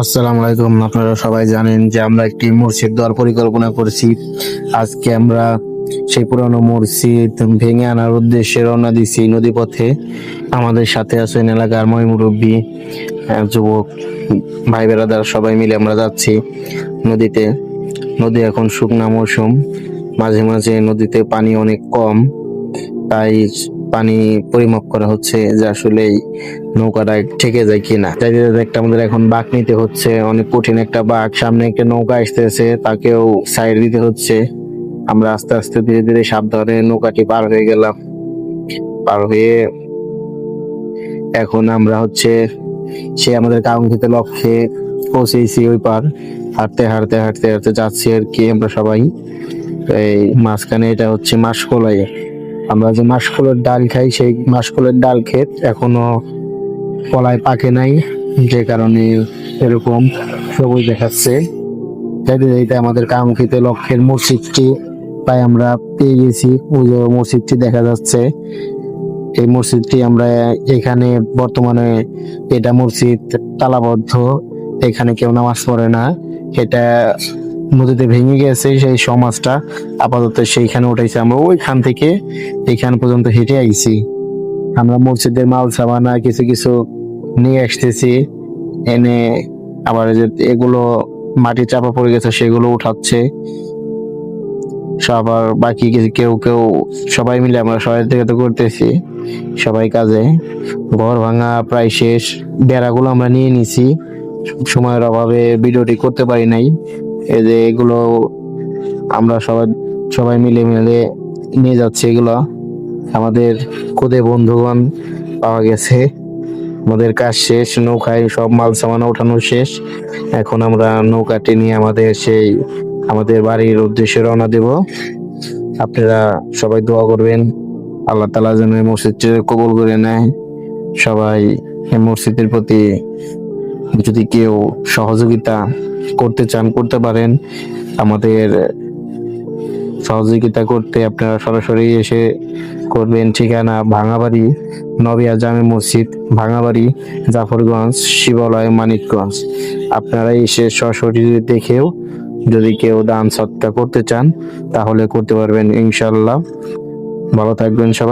আসসালামু আলাইকুম। আপনারা সবাই জানেন যে আমরা একটি মসজিদ দেওয়ার পরিকল্পনা করেছি। আজকে আমরা সেই পুরানো মসজিদ ভেঙে আনার উদ্দেশ্যে রওনা দিছি নদী পথে আমাদের সাথে আছেন এলাকার মই মুরব্বী যুবক, ভাই বেড়াদার সবাই মিলে আমরা যাচ্ছি নদীতে। নদী এখন শুকনা মৌসুম। মাঝে মাঝে নদীতে পানি অনেক কম, তাই পানি পরিমাপ করা হচ্ছে যে আসলে নৌকাটা ঠেকে যায় কিনা। যাইতে যাইতে একটা আমাদের এখন বাঘ নিতে হচ্ছে, অনেক কঠিন একটা বাঘ। সামনে একটা নৌকা আসতেছে, তাকেও সাইড দিতে হচ্ছে। আমরা আস্তে আস্তে ধীরে ধীরে সাবধানে নৌকাটি পার হয়ে গেলাম। পার হয়ে এখন আমরা হচ্ছে সে আমাদের কাঙ্ক্ষিত লক্ষ্যে পৌঁছেছি ওই পার। হাঁটতে হাঁটতে হাঁটতে হাঁটতে যাচ্ছি আর কি আমরা সবাই। এই মাঝখানে এটা হচ্ছে মাসকলাই। আমরা যে মাসকলের ডাল খাই, সেই মাসকলের ডাল ক্ষেত এখনও কলায় পাকে নাই, যে কারণে এরকম সবুজ দেখাচ্ছে। যাইতে যাইতে আমাদের কাঙ্ক্ষিত লক্ষ্যের মসজিদটি তাই আমরা পেয়ে গেছি যে মসজিদটি দেখা যাচ্ছে। এই মসজিদটি আমরা এখানে বর্তমানে এটা মসজিদ তালাবদ্ধ, এখানে কেউ নামাজ পড়ে না। এটা নদীতে ভেঙে গেছে সেই সমাজটা। আপাতত সেইখানে উঠাইছে আমরা। ওইখান থেকে এখান পর্যন্ত হেঁটে আইছি। আমরা মসজিদের মাল সামানা কিছু কিছু নিয়ে আসতেছি। এনে আবার যে এগুলো মাটি চাপা পড়ে গেছে, সেগুলো উঠাচ্ছে। সবার বাকি কেউ কেউ সবাই মিলে আমরা সবাই থেকে তো করতেছি, সবাই কাজে। ঘর ভাঙা প্রায় শেষ। বেড়াগুলো আমরা নিয়ে নিছি। সময়ের অভাবে ভিডিওটি করতে পারি নাই। এই যে এগুলো আমরা সবাই সবাই মিলে মিলে নিয়ে যাচ্ছি এগুলো। আমাদের খুদে বন্ধুগণ পাওয়া গেছে। আমাদের কাজ শেষ, নৌকায় সব মাল সামান ওঠানো শেষ। এখন আমরা নৌকাটি নিয়ে আমাদের সেই, আমাদের বাড়ির উদ্দেশ্যে রওনা দেব। আপনারা সবাই দোয়া করবেন, আল্লাহ তালা যেন মসজিদটি কবুল করে নেয়। সবাই এই মসজিদের প্রতি যদি কেউ সহযোগিতা করতে চান, করতে পারেন। আমাদের সহযোগিতা করতে আপনারা সরাসরি এসে করবেন। ঠিকানা ভাঙাবাড়ি, নবিয়া জামে মসজিদ, ভাঙাবাড়ি, জাফরগঞ্জ, শিবালয়, মানিকগঞ্জ। আপনারা এসে সরাসরি দেখেও যদি কেউ দান সৎকা করতে চান, তাহলে করতে পারবেন ইনশাল্লাহ ভালো থাকবেন সবাই।